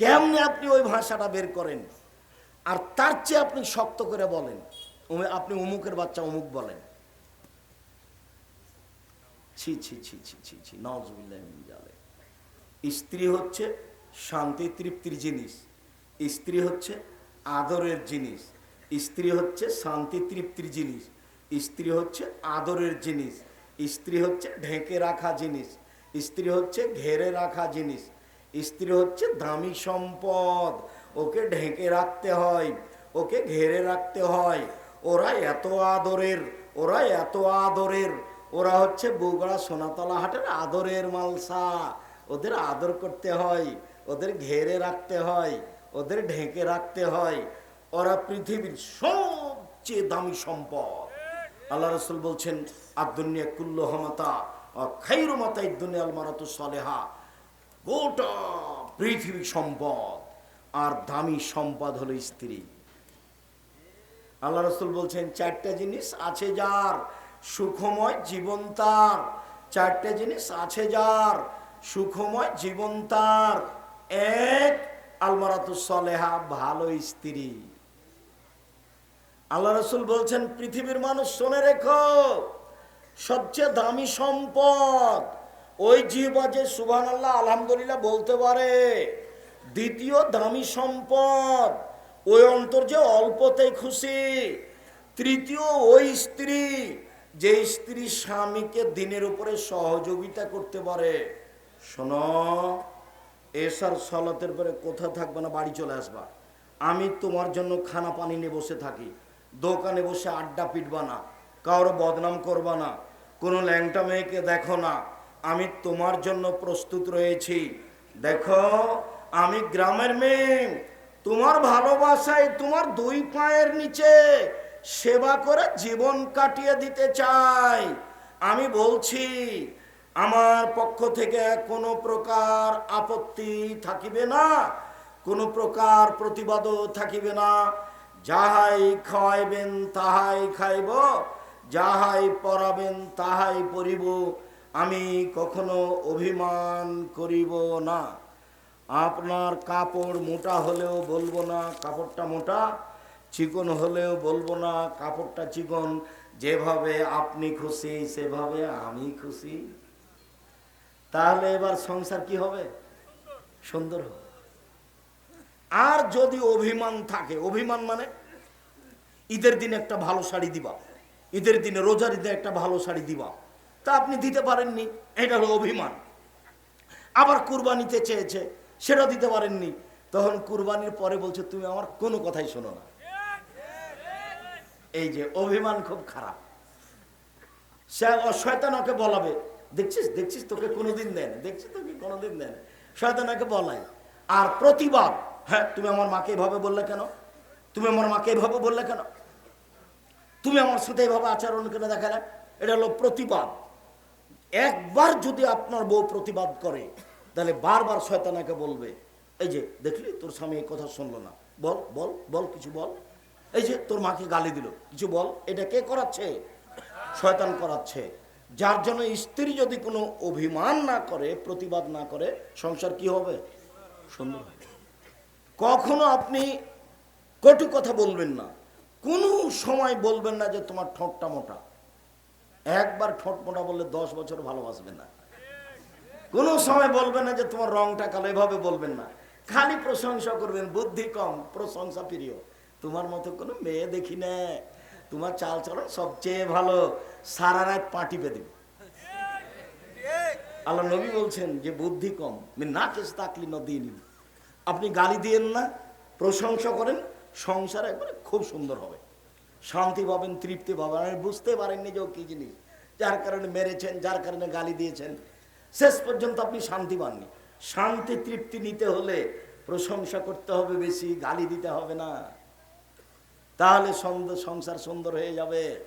কেমনে আপনি ওই ভাষাটা বের করেন? আর তার চেয়ে আপনি শক্ত করে বলেন। আপনি অমুকের বাচ্চা অমুক বলেন। ছি ছি ছি ছি ছি ছি নজবিল্লাহ মিন স্ত্রী হচ্ছে শান্তি তৃপ্তির জিনিস। স্ত্রী হচ্ছে আদরের জিনিস। স্ত্রী হচ্ছে শান্তি তৃপ্তির জিনিস। স্ত্রী হচ্ছে আদরের জিনিস। স্ত্রী হচ্ছে ঢেকে রাখা জিনিস। স্ত্রী হচ্ছে ঘেরে রাখা জিনিস। স্ত্রী হচ্ছে দামি সম্পদ। ওকে ঢেকে রাখতে হয়, ওকে ঘেরে রাখতে হয়। ওরা এত আদরের, ওরা এত আদরের। ওরা হচ্ছে বগুড়া সোনাতলা হাটের আদরের মালসা। ওদের আদর করতে হয়, ওদের ঘেরে রাখতে হয়, ওদের ঢেকে রাখতে হয়। ওরা পৃথিবীর সবচেয়ে দামি সম্পদ। আল্লাহ রসুল বলছেন আদুনিয়া কুল্লো হমাতা খাইরু মাতাই দুনিয়াল মারাতু সলেহা। গোটা পৃথিবী সম্পদ, আর দামি সম্পদ হলো স্ত্রী। আল্লাহ রসুল বলছেন, চারটা জিনিস আছে যার সুখময় জীবন তার। চারটা জিনিস আছে যার সুখময় জীবন তার। এক, আলমারাতু সলেহা, ভালো স্ত্রী। আল্লাহ রসুল বলছেন, পৃথিবীর মানুষ, শোনে রেখো, সবচেয়ে দামি সম্পদ ওই জিহ্বা যে সুবহান আল্লাহ আলহামদুলিল্লাহ বলতে পারে। দ্বিতীয় দামি সম্পদ, ওই অন্তর যে অল্পতেই খুশি। তৃতীয়, ওই স্ত্রী, যে স্ত্রী স্বামীকে দিনের উপরে সহযোগিতা করতে পারে। শোনো, এসার সলাতের পরে কোথা থাকবে না, বাড়ি চলে আসবা। আমি তোমার জন্য খানা পানি নিয়ে বসে থাকি। দোকানে বসে আড্ডা পিটবা না, কারও বদনাম করবা না। কোনো ল্যাংটা মেয়েকে দেখো না। আমি তোমার জন্য প্রস্তুত রয়েছি। দেখো, আমি গ্রামের মেয়ে। তোমার ভালোবাসায় তোমার দুই পায়ের নিচে সেবা করে জীবন কাটিয়ে দিতে চাই। আমি বলছি, আমার পক্ষ থেকে কোনো প্রকার আপত্তি থাকিবে না, কোনো প্রকার প্রতিবাদও থাকিবে না। যাহাই খাওয়াইবেন তাহাই খাইব, যাহাই পরাবেন তাহাই পরিব। আমি কখনো অভিমান করিব না। আপনার কাপড় মোটা হলেও বলব না, কাপড়টা মোটা, চিকন হলেও বলব না, কাপড়টা চিকন, যেভাবে আপনি খুশি, সেভাবে আমি খুশি। তাহলে এবার সংসার কি হবে? সুন্দর হবে। আর যদি অভিমান থাকে, অভিমান মানে ঈদের দিনে একটা ভালো শাড়ি দিবা, ঈদের দিনে রোজার ঈদে একটা ভালো শাড়ি দিবা। তা আপনি দিতে পারেননি। এটা হলো অভিমান। আবার কুরবানিতে চেয়েছে সেটা দিতে পারেননি। তখন কুরবানির পরে বলছে, তুমি আমার কোনো কথাই শোনো না। এই যে অভিমান খুব খারাপ। সে শয়তানকে বলাবে, দেখছিস দেখছিস তোকে কোনোদিন দেন দেখছিস তোকে কোনোদিন দেন শয়তান ওকে বলাই আর প্রতিবাদ হ্যাঁ তুমি আমার মাকে এভাবে বললে কেন? তুমি আমার মাকে এভাবে বললে কেন? তুমি আমার সাথে এভাবে আচরণ করে দেখালে? এটা হলো প্রতিবাদ। একবার যদি আপনার বউ প্রতিবাদ করে তাহলে বারবার শয়তানাকে বলবে এই যে দেখলি? তোর স্বামী এই কথা শুনলো না। বল বল বল কিছু বল। এই যে তোর মাকে গালি দিল। কিছু বল। এটা কে করাচ্ছে? শয়তান করাচ্ছে। যার জন্য স্ত্রী যদি কোনো অভিমান না করে প্রতিবাদ না করে সংসার কি হবে? সুন্দর হবে। কখনো আপনি কটু কথা বলবেন না। কোনো সময় বলবেন না যে তোমার ঠোঁটটা মোটা। একবার ঠোঁট মোটা বললে দশ বছর ভালোবাসবে না। কোনো সময় বলবে না যে তোমার রংটা কালো, এভাবে বলবেন না। খালি প্রশংসা করবেন, বুদ্ধি কম, প্রশংসা প্রিয়। তোমার মতো কোনো মেয়ে দেখি না। তোমার চাল চলন সবচেয়ে ভালো, সারা রাত পাটি পেয়ে আল্লাহ নবী বলছেন যে বুদ্ধি কম না কেস তাকলি নদী আপনি গালি দিয়েন না, প্রশংসা করেন, সংসার একবারে খুব সুন্দর হবে। শান্তি পাবেন, তৃপ্তি পাবেন। আর বুঝতে পারেননি যে ও কি জিনিস। যার কারণে মেরেছেন, যার কারণে গালি দিয়েছেন। শেষ পর্যন্ত আপনি শান্তি পাননি। শান্তি, তৃপ্তি নিতে হলে প্রশংসা করতে হবে বেশি, গালি দিতে হবে না। তাহলে সংসার সুন্দর হয়ে যাবে।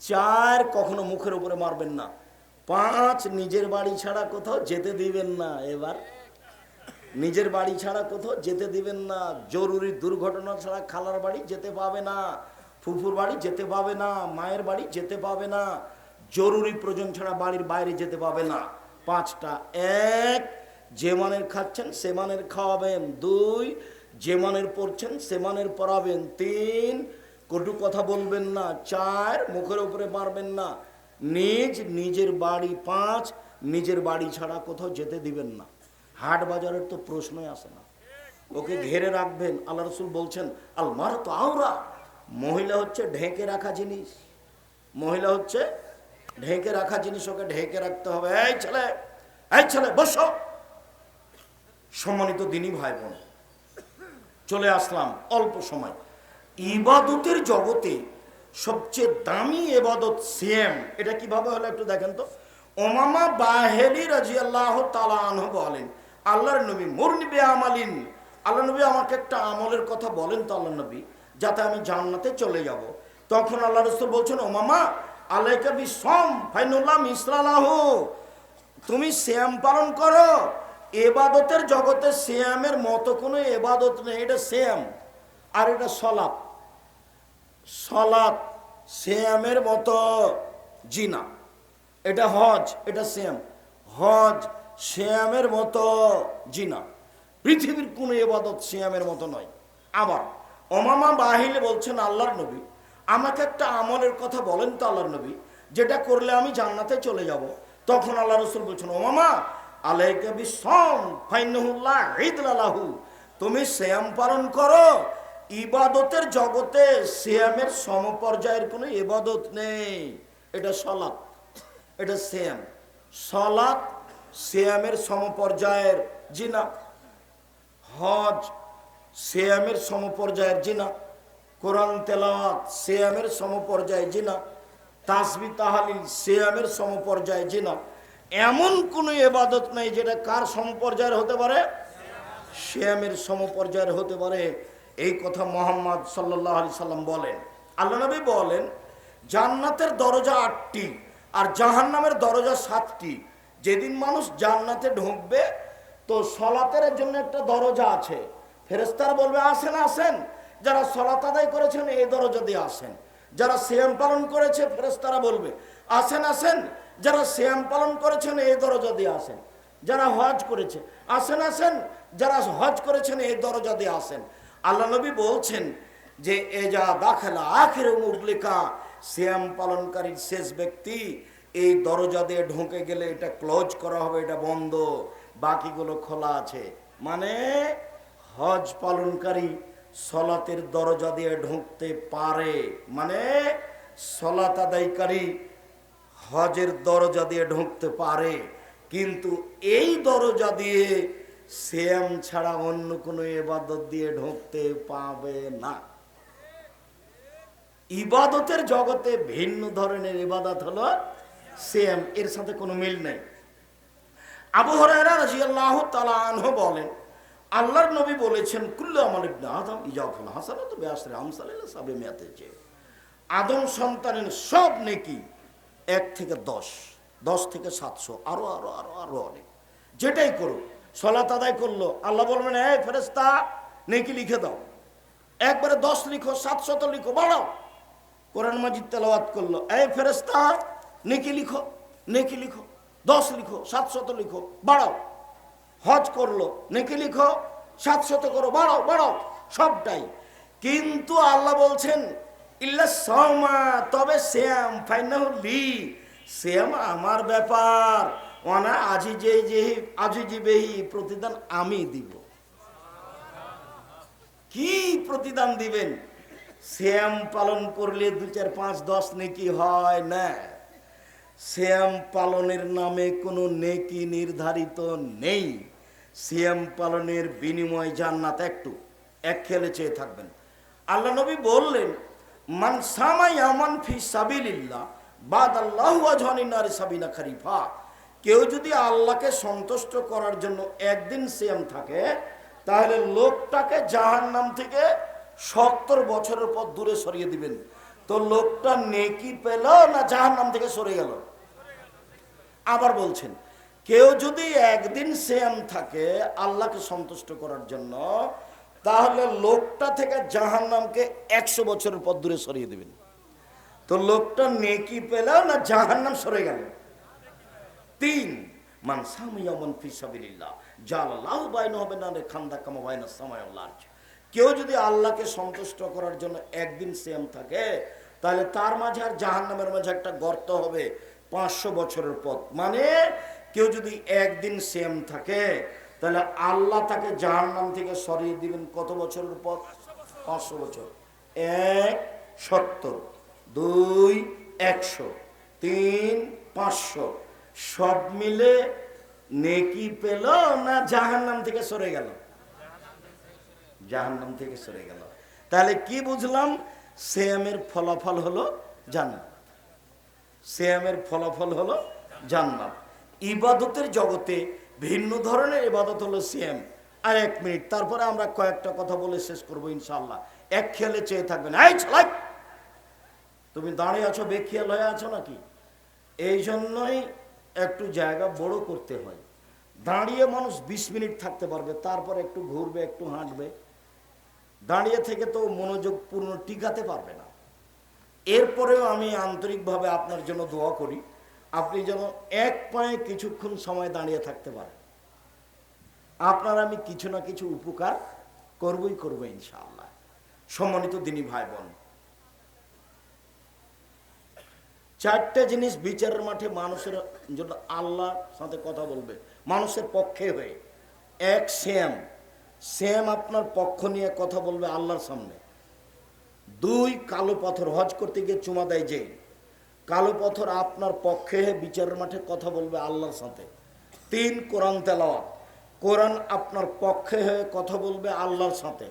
চার কখনো মুখের উপরে মারবেন না। পাঁচ, নিজের বাড়ি ছাড়া কোথাও যেতে দিবেন না। এবার নিজের বাড়ি ছাড়া কোথাও যেতে দিবেন না। জরুরি দুর্ঘটনা ছাড়া খালার বাড়ি যেতে পাবে না। ফুফুর বাড়ি যেতে পাবে না, মায়ের বাড়ি যেতে পাবে না, জরুরি প্রয়োজন ছাড়া বাড়ির বাইরে যেতে পাবে না। পাঁচটা, এক, যে মানের খাচ্ছেন সে মানের খাওয়াবেন। দুই, যে মানের পড়ছেন সে মানের পড়াবেন তিন, কটু কথা বলবেন না। চার, মুখের উপরে পারবেন না। নিজ, নিজের বাড়ি পাঁচ, নিজের বাড়ি ছাড়া কোথাও যেতে দিবেন না। হাট বাজারের তো প্রশ্নই আসে না। ওকে ঘেরে রাখবেন। আল্লাহ রসুল বলছেন আলমার তো আওরা। মহিলা হচ্ছে ঢেকে রাখা জিনিস। মহিলা হচ্ছে ঢেকে রাখা জিনিস, ওকে ঢেকে রাখতে হবে। এই ছেলে এই ছেলে, বসো। সম্মানিত দিনী ভাই বোন চলে আসলাম অল্প সময়। ইবাদতের জগতে সবচেয়ে দামি এবাদত সিএম, এটা কীভাবে হলো একটু দেখেন তো। ওমামা বাহেলি রাজি আল্লাহ তালাহ বলেন, আল্লাহর নবী মুরনিবে আমালিন আল্লাহ নবী আমাকে একটা আমলের কথা বলেন তো আল্লাহ নবী। যাতে আমি জান্নাতে চলে যাব। তখন আল্লাহ রসুল বলছেন ওমামা আলাইকা বি সম ফাইনুল্লাহ মিসলালাহ তুমি শ্যাম পালন করো। এবাদতের জগতে শ্যামের মতো কোনো এবাদত নেই। এটা শ্যাম আর এটা সলাপ। সলাপ শ্যামের মতো জিনা। এটা হজ, এটা শ্যাম হজ শ্যামের মতো জিনা। পৃথিবীর কোনো এবাদত শ্যামের মতো নয়। আবার অমামা বাহিলে বলছেন আল্লাহর নবী। আমাকে একটা আমলের কথা বলেন তো আল্লাহর নবী, যেটা করলে আমি জান্নাতে চলে যাব। তখন আল্লাহ রসুল বলছেন ওমামা আলাইকা বিসম ফাইনহুল্লাহ ঈদলাহু তুমি শ্যাম পালন করো। ইবাদতের জগতে শ্যামের সমপর্যায়ের কোনো ইবাদত নেই। এটা সলাপ এটা শ্যাম। সলাপ শ্যামের সমপর্যায়ের জিনা। হজ শ্যামের সমপর্যায়ের জিনা, কোরআন তেলাওয়াত শ্যামের সমপর্যায়ে জিনা, তাসবি তাহালিল শ্যামের সমপর্যায়ে জিনা। এমন কোনো এবাদত নাই যেটা কার সমপর্যায়ের হতে পারে? শ্যামের সমপর্যায়ের হতে পারে। এই কথা মোহাম্মদ সাল্লাহ আলি সাল্লাম বলেন। আল্লাহ নবী বলেন, জান্নাতের দরজা আটটি আর জাহান্নামের দরজা সাতটি। যেদিন মানুষ জান্নাতে ঢুকবে, তো সলাতের জন্য একটা দরজা আছে। ফেরেস্তারা বলবে, আসেন আসেন। যারা সলাত আদায় করেছেন, এই দরজা দিয়ে আসেন। যারা শ্যাম পালন করেছে ফেরেস্তারা বলবে, আসেন আসেন। যারা শ্যাম পালন করেছেন, এই দরজা দিয়ে আসেন। যারা হজ করেছে, আসেন আসেন। যারা হজ করেছেন, এই দরজা দিয়ে আসেন। আল্লাহ নবী বলছেন যে, এ যা দাখেলা আখের মুগলিকা শ্যাম পালনকারীর শেষ ব্যক্তি, এই দরজা দিয়ে ঢুকে গেলে এটা ক্লোজ করা হবে, এটা বন্ধ, বাকিগুলো খোলা আছে। মানে হজ পালনকারী সলাতের দরজা দিয়ে ঢুকতে পারে। মানে সলাত আদায়কারী হজের দরজা দিয়ে ঢুকতে পারে। কিন্তু এই দরজা দিয়ে শ্যাম ছাড়া অন্য কোনো এবাদত দিয়ে ঢুকতে পাবে না। ইবাদতের জগতে ভিন্ন ধরনের ইবাদত হলো শ্যাম। এর সাথে কোনো মিল নেই। আবু হরাইরা রাদিয়াল্লাহু তাআলা আনহু বলেন আল্লাহর নবী বলেছেন, কুল্লু আমাল ইবনে আদম ইজাফুল হাসানাতু বিআশরি আমসালিল সাবে মিয়াতে যে আদম সন্তানের সব নেকি এক থেকে দশ দশ থেকে সাতশো, আরও আরও আরও আরও অনেক। যেটাই করুক, সলাত আদায় করল, আল্লাহ বলবেন, এই ফেরেস্তা নেকি লিখে দাও। একবারে দশ লিখো, সাতশত লিখো, বাড়াও। কোরআন মাজিদ তেলাওয়াত করল, এই ফেরেস্তা নেকি লিখো নেকি লিখো, দশ লিখো, সাতশত লিখো, বাড়াও। হজ করল। নেকি লিখো? সাতশত করো, বাড়াও বাড়াও, সবটাই। কিন্তু আল্লাহ বলছেন তবে শ্যাম ফাইনালি শ্যাম আমার ব্যাপার। ওনা আজি যে আজি জীবেহি প্রতিদান আমি দিব। কি প্রতিদান দিবেন? শ্যাম পালন করলে দু, চার, পাঁচ, দশ নেকি হয় না। শ্যাম পালনের নামে কোনো নেকি নির্ধারিত নেই। শ্যাম পালনের বিনিময় জান্নাত একটু, এক খেলে চেয়ে থাকবেন। আল্লাহ নবী বললেন, মান সামাই আমান ফি সাবিলিল্লাহ বাদ আল্লাহ আজহানিনারি সাবিনা খারিফা। কেউ যদি আল্লাহকে সন্তুষ্ট করার জন্য একদিন সিয়াম থাকে, তাহলে লোকটাকে জাহান নাম থেকে সত্তর বছরের পর দূরে সরিয়ে দিবেন। তো লোকটা নেকি পেল না জাহান নাম থেকে সরে গেল? আবার বলছেন কেউ যদি একদিন সেম থাকে, আল্লাহকে সন্তুষ্ট করার জন্য, তাহলে লোকটা থেকে জাহান নামকে একশো বছরের পর দূরে সরিয়ে দেবেন। তো লোকটা নেকি পেল না জাহান নাম সরে গেল। তিন কেউ যদি আল্লাহকে সন্তুষ্ট করার জন্য একদিন সেম থাকে, তাহলে তার মাঝে আর জাহান্নামের মাঝে একটা গর্ত হবে পাঁচশো বছরের পথ। মানে কেউ যদি একদিন সেম থাকে, তাহলে আল্লাহ তাকে জাহান্নাম থেকে সরিয়ে দিবেন কত বছরের পর? পাঁচশো বছর। এক সত্তর, দুই একশো, তিন পাঁচশো, সব মিলে নেকি পেল না জাহান্নাম থেকে সরে গেল? জাহান্নাম থেকে সরে গেল। তাহলে কি বুঝলাম? সেমের ফলাফল হলো জান্নাত। সেমের ফলাফল হলো জান্নাত। ইবাদতের জগতে ভিন্ন ধরনের ইবাদত হলো সিএম আর এক মিনিট, তারপরে আমরা কয়েকটা কথা বলে শেষ করব ইনশাল্লাহ এক খেয়ালে চেয়ে থাকবেন তুমি দাঁড়িয়ে আছো, বেখিয়াল হয়ে আছো নাকি? এই জন্যই একটু জায়গা বড় করতে হয়। দাঁড়িয়ে মানুষ বিশ মিনিট থাকতে পারবে, তারপর একটু ঘুরবে, একটু হাঁটবে। দাঁড়িয়ে থেকে তো মনোযোগ পূর্ণ টিকাতে পারবে না। এরপরেও আমি আন্তরিকভাবে আপনার জন্য দোয়া করি। আপনি যেন এক পায়ে কিছুক্ষণ সময় দাঁড়িয়ে থাকতে পারেন। আপনার আমি কিছু না কিছু উপকার করবই করব ইনশাআল্লাহ। সম্মানিত দিনী ভাই বোন চারটে জিনিস বিচারের মাঠে মানুষের জন্য আল্লাহ সাথে কথা বলবে। মানুষের পক্ষে হয়ে। এক, শ্যাম। শ্যাম আপনার পক্ষ নিয়ে কথা বলবে আল্লাহর সামনে। দুই, কালো পাথর হজ করতে গিয়ে চুমা দেয় যে কালো পথর আপনার পক্ষে বিচারের মাঠে কথা বলবে আল্লাহর সাথে। তিন, কোরআন তেলাওয়াত। কোরআন আপনার পক্ষে হয়ে কথা বলবে আল্লাহর সাথে।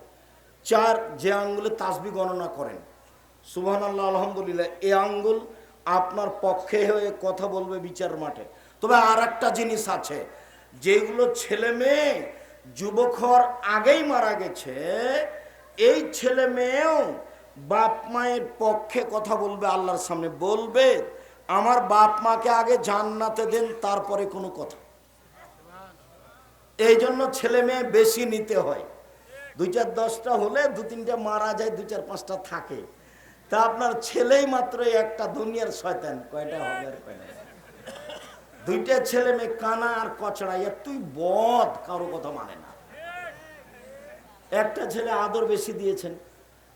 চার, যে আঙ্গুলে তাসবি গণনা করেন। সুবহান আল্লাহ আলহামদুলিল্লাহ, এ আঙ্গুল আপনার পক্ষে হয়ে কথা বলবে বিচার মাঠে। তবে আর একটা জিনিস আছে, যেগুলো ছেলে মেয়ে, যুবক হওয়ার আগেই মারা গেছে, এই ছেলে মেয়েও বাপ মায়ের পক্ষে কথা বলবে, আল্লাহর সামনে বলবে, আমার বাপ মাকে আগে জান্নাতে দেন, তারপরে কোনো কথা। এই জন্য ছেলে মেয়ে বেশি নিতে হয়। দুই চার দশটা হলে দু তিনটা মারা যায় দু চার পাঁচটা থাকে। তা আপনার ছেলেই মাত্র একটা, দুনিয়ার শয়তান। কয়টা হবে? দুইটা ছেলে মেয়ে কানা আর কচড়া, এ তুই বদ, কারও কথা মানে না। একটা ছেলে আদর বেশি দিয়েছেন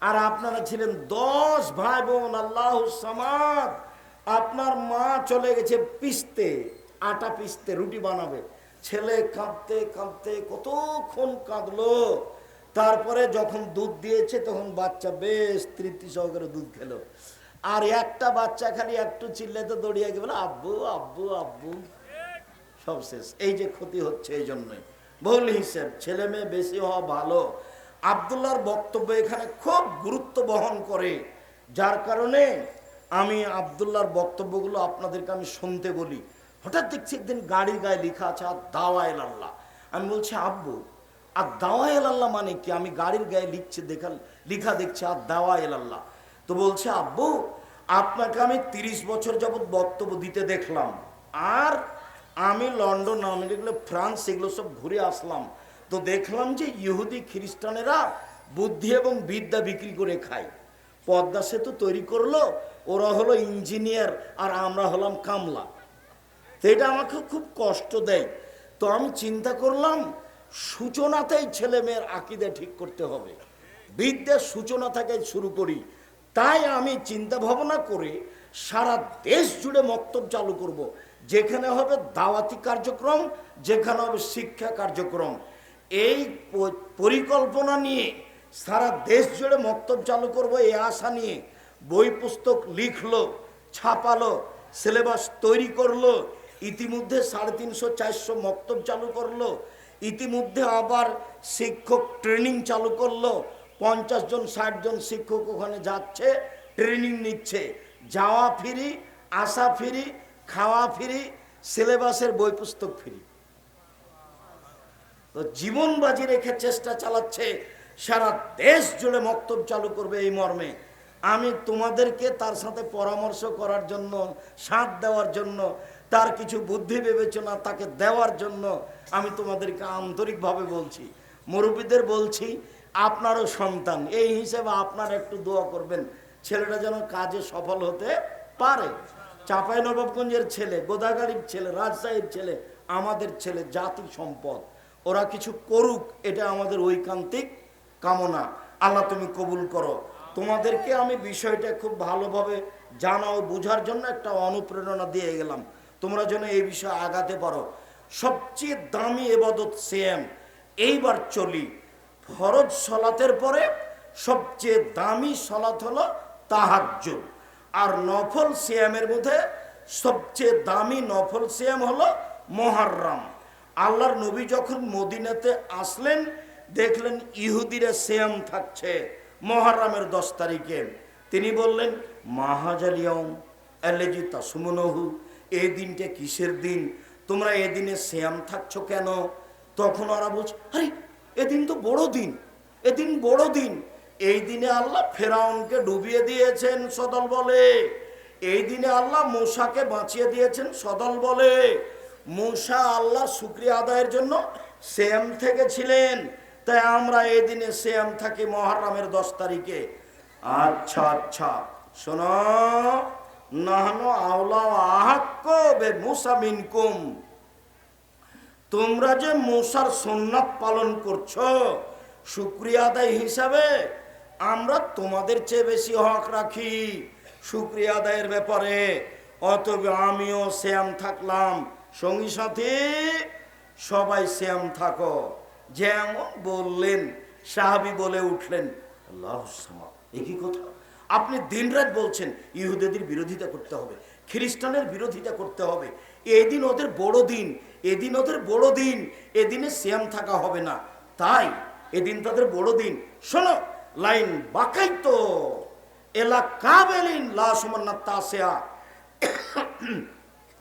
আর আপনারা ছিলেন দশ ভাই বোন আল্লাহ সামাদ। আপনার মা চলে গেছে পিসতে, আটা পিসতে, রুটি বানাবে। ছেলে কাঁদতে কাঁদতে কতক্ষণ কাঁদলো। তারপরে যখন দুধ দিয়েছে, তখন বাচ্চা বেশ তৃপ্তি সহকারে দুধ খেলো। আর একটা বাচ্চা খালি একটু চিল্লাতে দৌড়িয়ে গিয়ে বলে, আব্বু আব্বু আব্বু। সব শেষ। এই যে ক্ষতি হচ্ছে এই জন্যই। ভুল হিসেব, ছেলে মেয়ে বেশি হওয়া ভালো। আবদুল্লাহর বক্তব্য এখানে খুব গুরুত্ব বহন করে। যার কারণে আমি আবদুল্লাহর বক্তব্যগুলো আপনাদেরকে আমি শুনতে বলি। হঠাৎ দেখছি একদিন গাড়ির গায়ে লেখা আছে আর দাওয়াইল আল্লাহ। আমি বলছি, আব্বু আর দাওয়াইল আল্লাহ মানে কি? আমি গাড়ির গায়ে লিখছে, দেখা, লিখা দেখছি আর দাওয়াইল আল্লাহ। তো বলছে, আব্বু, আপনাকে আমি তিরিশ বছর যাবৎ বক্তব্য দিতে দেখলাম। আর আমি লন্ডন, আমেরিকা ফ্রান্স, এগুলো সব ঘুরে আসলাম। তো দেখলাম যে ইহুদি খ্রিস্টানেরা বুদ্ধি এবং বিদ্যা বিক্রি করে খায়। পদ্মা সেতু তৈরি করল, ওরা হলো ইঞ্জিনিয়ার আর আমরা হলাম কামলা। তো এটা আমাকে খুব কষ্ট দেয়। তো আমি চিন্তা করলাম, সূচনাতেই ছেলে মেয়ের আকিদে ঠিক করতে হবে। বিদ্যার সূচনা থেকে শুরু করি। তাই আমি চিন্তা ভাবনা করে সারা দেশ জুড়ে মক্তব চালু করব। যেখানে হবে দাওয়াতি কার্যক্রম, যেখানে হবে শিক্ষা কার্যক্রম। এই পরিকল্পনা নিয়ে সারা দেশ জুড়ে মক্তব চালু করব এই আশা নিয়ে বই পুস্তক লিখলো, ছাপালো সিলেবাস তৈরি করল, ইতিমধ্যে সাড়ে তিনশো চারশো মক্তব চালু করল, ইতিমধ্যে আবার শিক্ষক ট্রেনিং চালু করল, পঞ্চাশ জন, ষাট জন শিক্ষক ওখানে যাচ্ছে ট্রেনিং নিচ্ছে। যাওয়া ফিরি, আসা ফিরি, খাওয়া ফিরি সিলেবাসের বই পুস্তক ফিরি। তো জীবন বাজি রেখে চেষ্টা চালাচ্ছে, সারা দেশ জুড়ে মক্তব চালু করবে এই মর্মে। আমি তোমাদেরকে তার সাথে পরামর্শ করার জন্য, সাথ দেওয়ার জন্য, তার কিছু বুদ্ধি বিবেচনা তাকে দেওয়ার জন্য আমি তোমাদেরকে আন্তরিকভাবে বলছি। মুরব্বীদের বলছি, আপনারও সন্তান, এই হিসেবে আপনার একটু দোয়া করবেন। ছেলেটা যেন কাজে সফল হতে পারে। চাঁপাই নবাবগঞ্জের ছেলে গোদাগাড়ির ছেলে, রাজশাহীর ছেলে, আমাদের ছেলে জাতির সম্পদ ওরা কিছু করুক, এটা আমাদের ঐকান্তিক কামনা। আল্লাহ তুমি কবুল করো। তোমাদেরকে আমি বিষয়টা খুব ভালোভাবে জানা ও বোঝার জন্য একটা অনুপ্রেরণা দিয়ে গেলাম। তোমরা যেন এই বিষয়ে আগাতে পারো। সবচেয়ে দামি এবাদত সেম এইবার চলি। ফরজ সলাতের পরে সবচেয়ে দামি সলাত হলো তাহাজ্জুদ। আর নফল সিয়ামের মধ্যে সবচেয়ে দামি নফল সিয়াম হলো মহারম আল্লাহর নবী যখন মদিনাতে আসলেন, দেখলেন ইহুদিরা সিয়াম থাকছে মহারামের দশ তারিখে। তিনি বললেন মাহাজালিয়ম অ্যালেজি তাসুমনহু, এই দিনটা কিসের দিন? তোমরা এদিনে শ্যাম থাকছ কেন? তখন ওরা বলছে, আরে এদিন তো বড় দিন এদিন বড় দিন। এই দিনে আল্লাহ ফেরাউনকে ডুবিয়ে দিয়েছেন সদল বলে। এই দিনে আল্লাহ মূসাকে বাঁচিয়ে দিয়েছেন সদল বলে। মূসা আল্লাহ শুক্রিয়া আদায়ের জন্য শ্যাম থেকে ছিলেন তাই আমরা এই দিনে শ্যাম থাকি মহারামের দশ তারিখে। আচ্ছা আচ্ছা। শোনো, নাহনো আওলা আহাক্ক বে মুসা মিনকুম। তোমরা যে মূসার সন্ন্যাত পালন করছ, শুক্রিয়া আদায় হিসাবে আমরা তোমাদের চেয়ে বেশি হক রাখি শুক্রিয়া আদায়ের ব্যাপারে। অতএব আমিও শ্যাম থাকলাম। সঙ্গী সাথী, সবাই শ্যাম থাকো। যেমন বললেন, সাহাবি বলে উঠলেন একই কথা? আপনি দিনরাত বলছেন, ইহুদেদের বিরোধিতা করতে হবে, খ্রিস্টানের বিরোধিতা করতে হবে। এদিন ওদের বড় দিন, এদিন ওদের বড় দিন, এদিনে শ্যাম থাকা হবে না। তাই এদিন তাদের বড় দিন। শোনো, লাইন বাকাই তো। এলা কাবেলিন লাসমান্না তাসেয়া।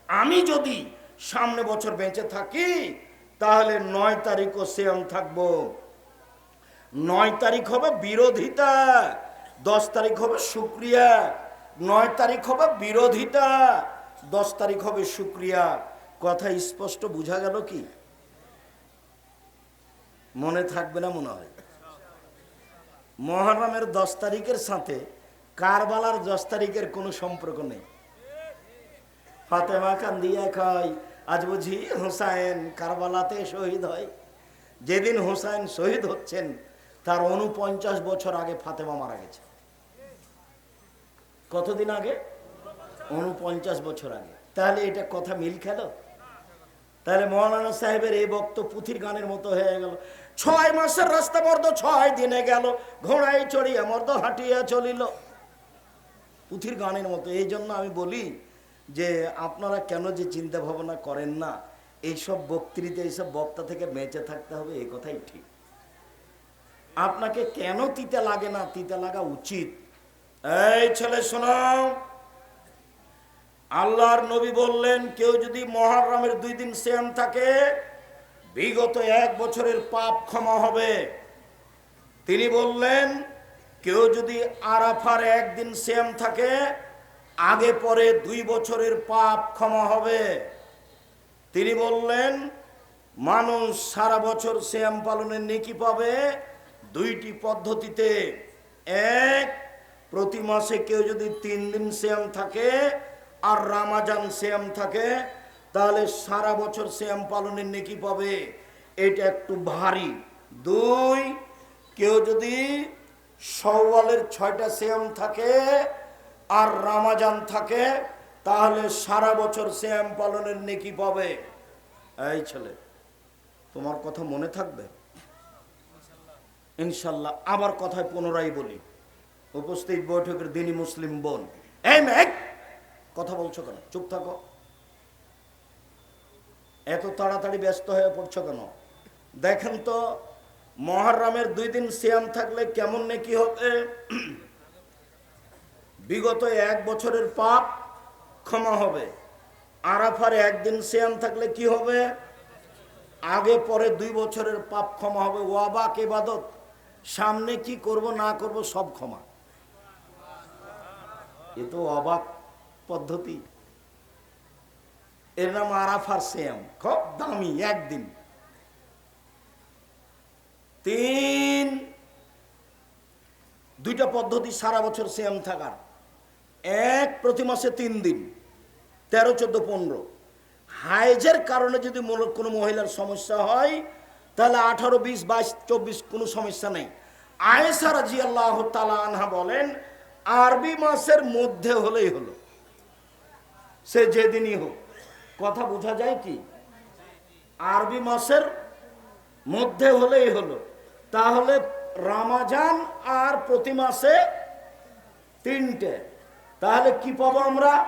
আমি যদি সামনে বছর বেঁচে থাকি, তাহলে নয় তারিখও শ্যাম থাকব। নয় তারিখ হবে বিরোধিতা, দশ তারিখ হবে শুক্রিয়া নয় তারিখ হবে বিরোধিতা, দশ তারিখ হবে শুক্রিয়া কথা স্পষ্ট বোঝা গেল কি? মনে থাকবে না মনে হয়। মহারামের দশ তারিখের সাথে কারবালার দশ তারিখের কোনো সম্পর্ক নেই। ফাতেমা কান্দিয়া খায় আজ বুঝি হুসাইন কারবালাতে শহীদ হয়। যেদিন হুসাইন শহীদ হচ্ছেন, তার উনপঞ্চাশ বছর আগে ফাতেমা মারা গেছে। কতদিন আগে? উনপঞ্চাশ বছর আগে। তাহলে এটা কথা মিল খেল? তাহলে মৌলানা সাহেবের এই বক্ত পুথির গানের মতো হয়ে গেল। ছয় মাসের রাস্তা মর্দ, ছয় দিনে গেল। ঘোড়ায় চড়িয়া, মর্দ হাঁটিয়া চলিল। পুথির গানের মতো। এই জন্য আমি বলি যে আপনারা কেন যে চিন্তা ভাবনা করেন না, এইসব বক্তৃতা, এইসব বক্তা থেকে বেঁচে থাকতে হবে এই কথাই ঠিক। আপনাকে কেন তিতে লাগে না? তিতে লাগা উচিত। এই ছেলে শোনাও আল্লাহর নবী বললেন, কেউ যদি মহারামের দুই দিন শ্যাম থাকে, বিগত এক বছরের পাপ ক্ষমা হবে। তিনি বললেন, কেউ যদি আরাফার একদিন শ্যাম থাকে আগে পরে দুই বছরের পাপ ক্ষমা হবে। তিনি বললেন, মানুষ সারা বছর শ্যাম পালনের নেকি পাবে দুইটি পদ্ধতিতে। এক, প্রতি মাসে কেউ যদি তিন দিন শ্যাম থাকে আর রামাজান শ্যাম থাকে, তাহলে সারা বছর শ্যাম পালনের নেকি পাবে। এটা একটু ভারী। দুই, কেউ যদি সওয়ালের ছয়টা শ্যাম থাকে আর রামাজান থাকে, তাহলে সারা বছর শ্যাম পালনের নেকি পাবে। এই ছেলে, তোমার কথা মনে থাকবে? ইনশাল্লাহ, আবার কথায় পুনরায় বলি। উপস্থিত বৈঠকের দিনই মুসলিম বোন। এই মেঘ, কথা বলছো কেন? চুপ থাকো। এত তাড়াতাড়ি ব্যস্ত হয়ে পড়ছো কেন? দেখেন তো, মহারামের দুই দিন সিয়াম থাকলে কেমন নাকি হবে? বিগত এক বছরের পাপ ক্ষমা হবে। আরাফার একদিন সিয়াম থাকলে কি হবে? আগে পরে দুই বছরের পাপ ক্ষমা হবে। ওয়াবাক ইবাদত। সামনে কি করব, না করব, সব ক্ষমা। এ তো অবাক পদ্ধতি। এর নাম আরাফার শ্যাম খুব দামি, একদিন। তিন। দুইটা পদ্ধতি সারা বছর শ্যাম থাকার। এক প্রতি মাসে তিন দিন, তেরো, চোদ্দ, পনেরো। হাইজের কারণে যদি কোনো মহিলার সমস্যা হয়, তাহলে আঠারো, বিশ, বাইশ, চব্বিশ কোনো সমস্যা নেই। আয়েসা রাজি আল্লাহ আনহা বলেন, আরবি মাসের মধ্যে হলেই হলো। সে যেদিনই হোক। কথা বোঝা যায় কি? আরবি মাসের মধ্যে হলেই হলো। তাহলে রামাজান আর প্রতি মাসে তিনটে। তাহলে কি পাবো আমরা?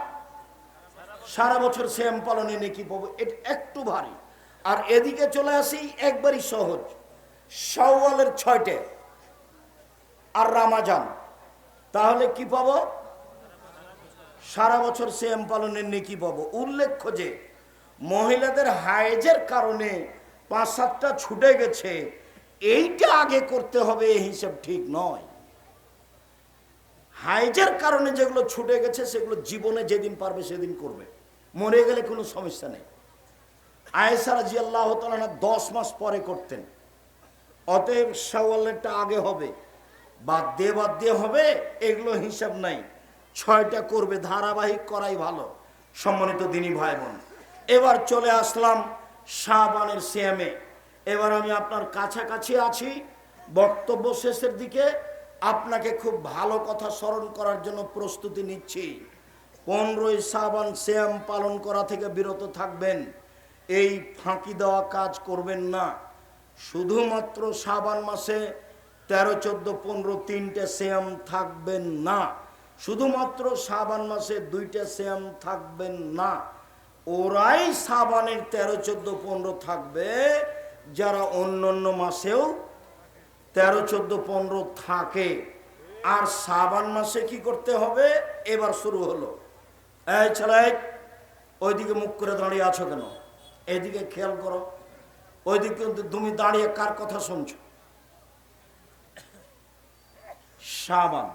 সারা বছর শ্যাম পালনে নেকি পাবো। এটা একটু ভারী। আর এদিকে চলে আসি, একবারই সহজ। সওয়ালের ছয়টে। আর রামাজান। তাহলে কি পাবো? সারা বছর শ্যাম পালনের নেকি পাবো। উল্লেখ্য যে, মহিলাদের হায়েজের কারণে পাঁচ সাতটা ছুটে গেছে। এইটা আগে করতে হবে এই হিসাব ঠিক নয়। হাইজের কারণে যেগুলো ছুটে গেছে, সেগুলো জীবনে যেদিন পারবে সেদিন করবে। মরে গেলে কোনো সমস্যা নেই। আয়েসারা জি আল্লাহ দশ মাস পরে করতেন। অতএব সওয়ালেরটা আগে হবে, বাদ দিয়ে বাদ দিয়ে হবে, এগুলো হিসাব নাই। ছয়টা করবে, ধারাবাহিক করাই ভালো। সম্মানিত দিনী ভাই বোন এবার চলে আসলাম শাহবানের সিয়ামে। এবার আমি আপনার কাছাকাছি আছি, বক্তব্য শেষের দিকে। আপনাকে খুব ভালো কথা স্মরণ করার জন্য প্রস্তুতি নিচ্ছি। পনেরোই সাবান শ্যাম পালন করা থেকে বিরত থাকবেন। এই ফাঁকি দেওয়া কাজ করবেন না। শুধুমাত্র সাবান মাসে তেরো, চোদ্দ, পনেরো তিনটে শ্যাম থাকবেন না। শুধুমাত্র সাবান মাসে দুইটা শ্যাম থাকবেন না। ওরাই সাবানের তেরো, চোদ্দ, পনেরো থাকবে। যারা অন্য অন্য মাসেও তেরো, চোদ্দ, পনেরো থাকে। আর সাবান মাসে কি করতে হবে? এবার শুরু হলো। এই ছেলে, ওইদিকে মুখ করে দাঁড়িয়ে আছো কেন? এইদিকে খেয়াল করো। ওইদিকে কিন্তু তুমি দাঁড়িয়ে কার কথা শুনছো? সাবান।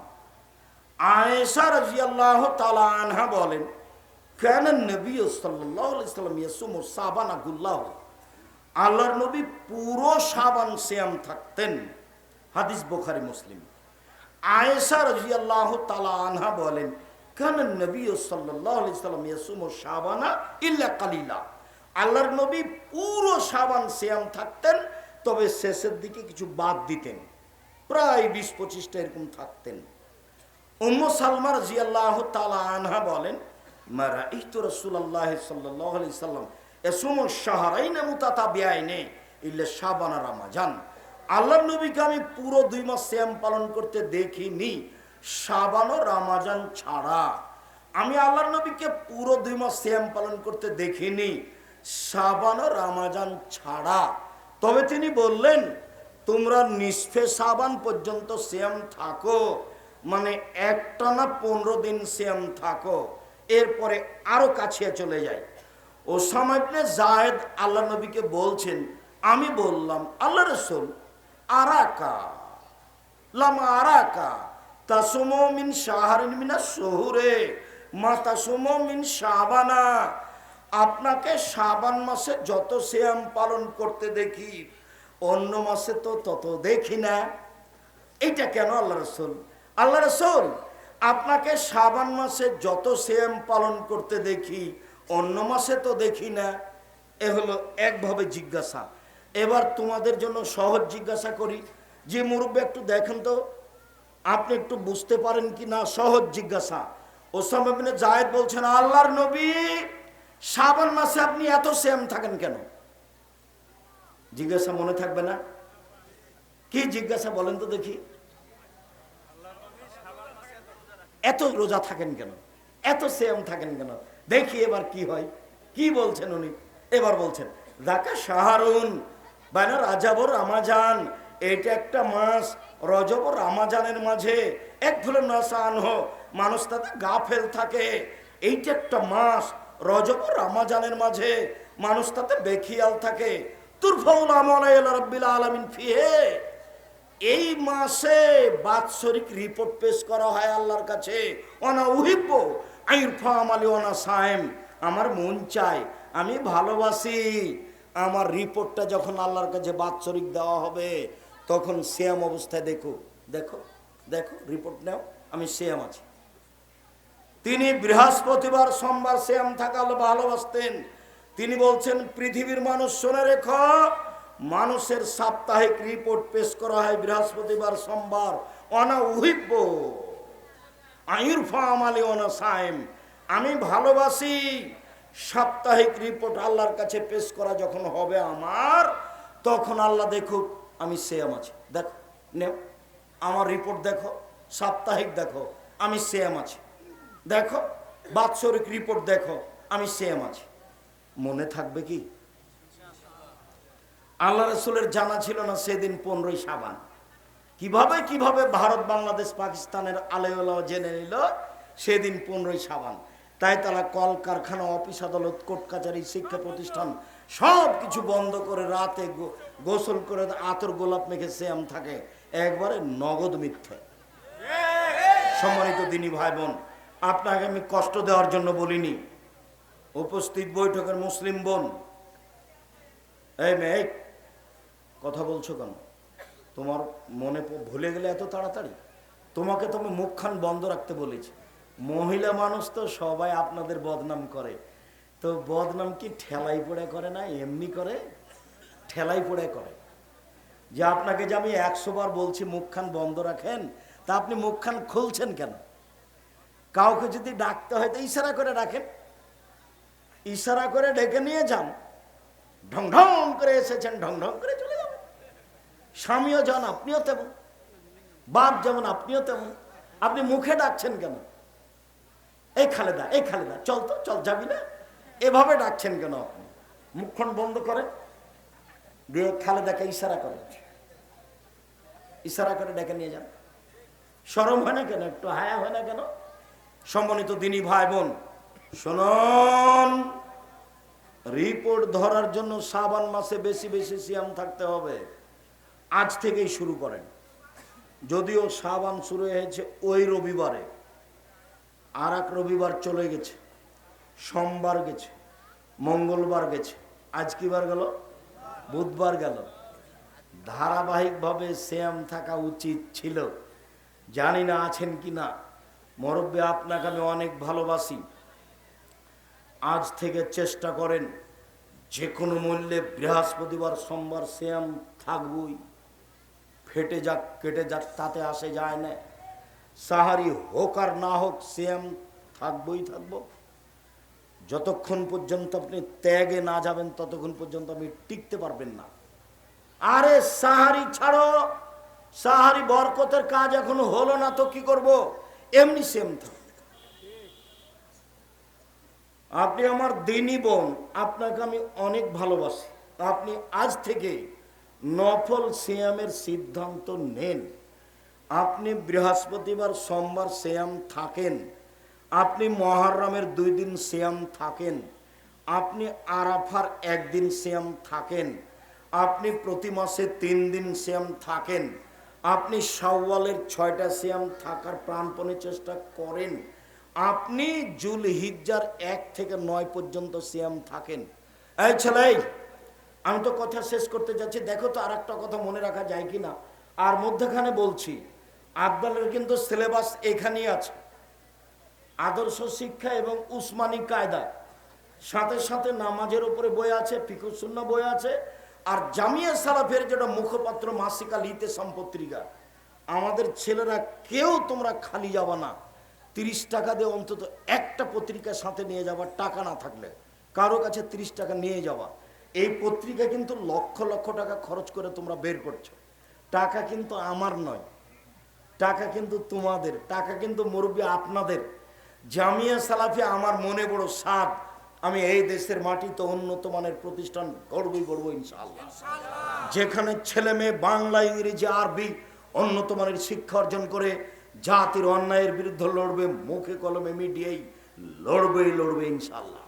আয়েশা রাজিয়াল্লাহ তালা আনহা বলেন, কেন নবী সাল্লাহ ইসলাম ইয়াসুম সাবান আগুল্লাহ আল্লাহর নবী পুরো সাবান শ্যাম থাকতেন। হাদিস বোখারি, মুসলিম। আয়েশা রাজিয়াল্লাহ তালা আনহা বলেন, কেন নবী সাল্লাহ ইসলাম ইয়াসুম সাবানা ইল্লা কালিলা। আল্লাহর নবী পুরো সাবান শ্যাম থাকতেন, তবে শেষের দিকে কিছু বাদ দিতেন। প্রায় বিশ পঁচিশটা এরকম থাকতেন। উম্ম সালমার জিয়াল্লাহ তালা আনহা বলেন মারা ইহতু রসুল্লাহ সাল্লাহ সাল্লাম এসুম শাহরাইনে মুতাতা বিয়াইনে ইল্লে শাবানা রামাজান। আল্লাহ নবীকে আমি পুরো দুই মাস শ্যাম পালন করতে দেখিনি। সাবান ও রামাজান ছাড়া। আমি আল্লাহর নবীকে পুরো দুই মাস শ্যাম পালন করতে দেখিনি। সাবান ও রামাজান ছাড়া। তবে তিনি বললেন, তোমরা নিষ্ফে সাবান পর্যন্ত শ্যাম থাকো। মানে একটানা পনেরো দিন শ্যাম থাকো। এরপরে আরও কাছে চলে যায়। ওসামা ইবনে জায়েদ আল্লাহ নবীকে বলছেন, আমি বললাম আল্লাহ রসুল আরাকা, লামা আরাকা, তাসুমো মিন শাহরিন মিনা শহুরে, মা তাসুমো মিন শাবানা। আপনাকে শাবান মাসে যত শ্যাম পালন করতে দেখি, অন্য মাসে তো তত দেখি না। এটা কেন আল্লাহ রসুল? আল্লাহ রসুল, আপনাকে শ্রাবণ মাসে যত শ্যাম পালন করতে দেখি, অন্য মাসে তো দেখি না। এ হলো একভাবে জিজ্ঞাসা। এবার তোমাদের জন্য সহজ জিজ্ঞাসা করি। যে মুরব্বী একটু দেখেন তো, আপনি একটু বুঝতে পারেন কি না? সহজ জিজ্ঞাসা। ওসামিনে জায়েদ বলছেন, আল্লাহর নবী শ্রাবণ মাসে আপনি এত শ্যাম থাকেন কেন? জিজ্ঞাসা মনে থাকবে না? কি জিজ্ঞাসা বলেন তো দেখি। এত রোজা থাকেন কেন? এত সেম থাকেন কেন? দেখি এবার কি হয়। কি বলছেন উনি? এবার বলছেন দাকা শাহরুন বানা রাজাবর রামাজান এটা একটা মাস। রজব রামাজানের মাঝে এক ধরনের নসান হো মানুষ তাতে গা ফেল থাকে। এইটা একটা মাস। রজব রামাজানের মাঝে মানুষ তাতে বেখিয়াল থাকে। তুরফাউল আমল রব্বিল আলমিন ফিহে। এই মাসে বাৎসরিক রিপোর্ট পেশ করা হয় আল্লাহর কাছে। অনা উহিব্য আইরফা আমালি অনা সায়েম। আমার মন চায়, আমি ভালোবাসি। আমার রিপোর্টটা যখন আল্লাহর কাছে বাৎসরিক দেওয়া হবে, তখন শ্যাম অবস্থায় দেখো দেখো দেখো, রিপোর্ট নাও, আমি শ্যাম আছি। তিনি বৃহস্পতিবার সোমবার শ্যাম থাকা ভালোবাসতেন। তিনি বলছেন, পৃথিবীর মানুষ শোনে রেখ, মানুষের সাপ্তাহিক রিপোর্ট পেশ করা হয় বৃহস্পতিবার সোমবার। অনা উহিব্য আয়ুর ফামালি অনা সাইম। আমি ভালোবাসি সাপ্তাহিক রিপোর্ট আল্লাহর কাছে পেশ করা যখন হবে আমার, তখন আল্লাহ দেখুক, আমি সেম আছি। দেখো, নেও, আমার রিপোর্ট দেখো, সাপ্তাহিক দেখো, আমি সেম আছি। দেখো, বাৎসরিক রিপোর্ট দেখো, আমি সেম আছি। মনে থাকবে কি? আল্লাহ রসুলের জানা ছিল না সেদিন পনেরোই সাবান কীভাবে কীভাবে ভারত, বাংলাদেশ, পাকিস্তানের আলেওলা জেনে নিল? সেদিন পনেরোই সাবান তাই তারা কল কারখানা অফিস আদালত, কোর্ট কাছারি শিক্ষা প্রতিষ্ঠান সব কিছু বন্ধ করে রাতে গোসল করে আতর গোলাপ মেখে শ্যাম থাকে। একবারে নগদ মিথ্যে। সম্মানিত দিনী ভাই বোন আপনাকে আমি কষ্ট দেওয়ার জন্য বলিনি। উপস্থিত বৈঠকের মুসলিম বোন। এই মেয়ে, কথা বলছো কেন? তোমার মনে ভুলে গেলে এত তাড়াতাড়ি? তোমাকে তো আমি মুখখান বন্ধ রাখতে বলেছি। মহিলা মানুষ তো সবাই আপনাদের বদনাম করে। তো বদনাম কি ঠেলাই পড়ে করে না? এমনি করে ঠেলাই পড়ে করে। যে আপনাকে যে আমি একশো বার বলছি, মুখখান বন্ধ রাখেন, তা আপনি মুখখান খুলছেন কেন? কাউকে যদি ডাকতে হয়, তো ইশারা করে ডাকেন। ইশারা করে ডেকে নিয়ে যান। ঢং ঢং করে এসেছেন, ঢং ঢং করে চলে যাবেন। স্বামীও যান আপনিও তেমন। বাপ যেমন, আপনিও তেমন। আপনি মুখে ডাকছেন কেন? এই খালেদা এই খালেদা, চল তো, চল, যাবি না? এভাবে ডাকছেন কেন আপনি? মুখখন বন্ধ করে। দিয়ে খালেদাকে ইশারা করেন ইশারা করে ডেকে নিয়ে যান। সরম হয় না কেন? একটু হায়া হয় না কেন? সম্মানিত দিনী ভাই বোন, শুনুন। রিপোর্ট ধরার জন্য সাবান মাসে বেশি বেশি সিয়াম থাকতে হবে। আজ থেকেই শুরু করেন। যদিও সাবান শুরু হয়েছে ওই রবিবারে। আর এক রবিবার চলে গেছে, সোমবার গেছে, মঙ্গলবার গেছে, আজ কি বার গেল? বুধবার গেল। ধারাবাহিকভাবে শ্যাম থাকা উচিত ছিল। জানি না আছেন কি না। মরব্বে, আপনাকে আমি অনেক ভালোবাসি। আজ থেকে চেষ্টা করেন, যে কোনো মূল্যে বৃহস্পতিবার, সোমবার শ্যাম থাকবই। ফেটে যাক, কেটে যাক, তাতে আসে যায় না। সাহারি হোক আর না হোক শ্যাম থাকবই থাকব। যতক্ষণ পর্যন্ত আপনি ত্যাগে না যাবেন, ততক্ষণ পর্যন্ত আপনি টিকতে পারবেন না। আরে সাহারি ছাড়ো, সাহারি বরকতের কাজ এখনও হলো না তো কি করব? এমনি সেম থাক। আপনি আমার দিনী বোন, আপনাকে আমি অনেক ভালোবাসি। আপনি আজ থেকে নফল সিয়ামের সিদ্ধান্ত নেন। আপনি বৃহস্পতিবার, সোমবার শ্যাম থাকেন। আপনি মহারমের দুই দিন শ্যাম থাকেন। আপনি আরাফার একদিন শ্যাম থাকেন। আপনি প্রতি মাসে তিন দিন শ্যাম থাকেন। আপনি সাওয়ালের ছয়টা শ্যাম থাকার প্রাণপণে চেষ্টা করেন। আপনি জুল হিজ্জার এক থেকে নয় পর্যন্ত শ্যাম থাকেন। এই ছেলে, আমি তো কথা শেষ করতে যাচ্ছি। দেখো তো আর একটা কথা মনে রাখা যায় কি না আর মধ্যখানে বলছি আবদালের কিন্তু সিলেবাস এখানেই আছে। আদর্শ শিক্ষা এবং উসমানী কায়দা। সাথে সাথে নামাজের উপরে বই আছে ফিকুসুন্না বই আছে, আর জামিয়া সালাফের যেটা মুখপাত্র মাসিকা লিতে সম্পত্রিকা আমাদের ছেলেরা কেউ তোমরা খালি যাবা না। তিরিশ টাকা দিয়ে অন্তত একটা পত্রিকা সাথে নিয়ে যাবার টাকা না থাকলে। কারও কাছে তিরিশ টাকা নিয়ে যাওয়া। এই পত্রিকা কিন্তু লক্ষ লক্ষ টাকা খরচ করে তোমরা বের করছ। টাকা কিন্তু আমার নয়। টাকা কিন্তু তোমাদের টাকা কিন্তু মুরব্বী আপনাদের। জামিয়া সালাফি আমার মনে বড় সাদ আমি এই দেশের মাটিতে উন্নত মানের প্রতিষ্ঠান গড়বই গড়ব ইনশাআল্লাহ। যেখানে ছেলে মেয়ে বাংলা ইংরেজি আরবি উন্নত মানের শিক্ষা অর্জন করে জাতির অন্যায়ের বিরুদ্ধে লড়বে মুখে কলমে মিডিয়াই লড়বেই লড়বে ইনশাআল্লাহ।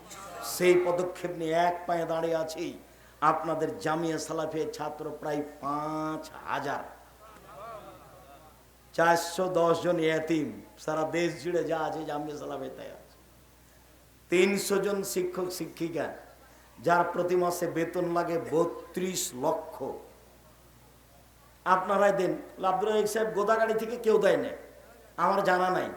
সেই পদক্ষেপ নিয়ে এক পায়ে দাঁড়িয়ে আছি। আপনাদের জামিয়া সালাফিয়া ছাত্র প্রায় পাঁচ হাজার। চারশো দশ জন এতিম, সারা দেশ জুড়ে যা আছে জামিয়া সালামেতে আছে। তিনশো জন শিক্ষক, শিক্ষিকা, যার প্রতি মাসে বেতন লাগে বত্রিশ লক্ষ। আপনারাই দেন। আব্দুল সাহেব গোদাগাড়ি থেকে কেউ দেয় না আমার জানা নাই।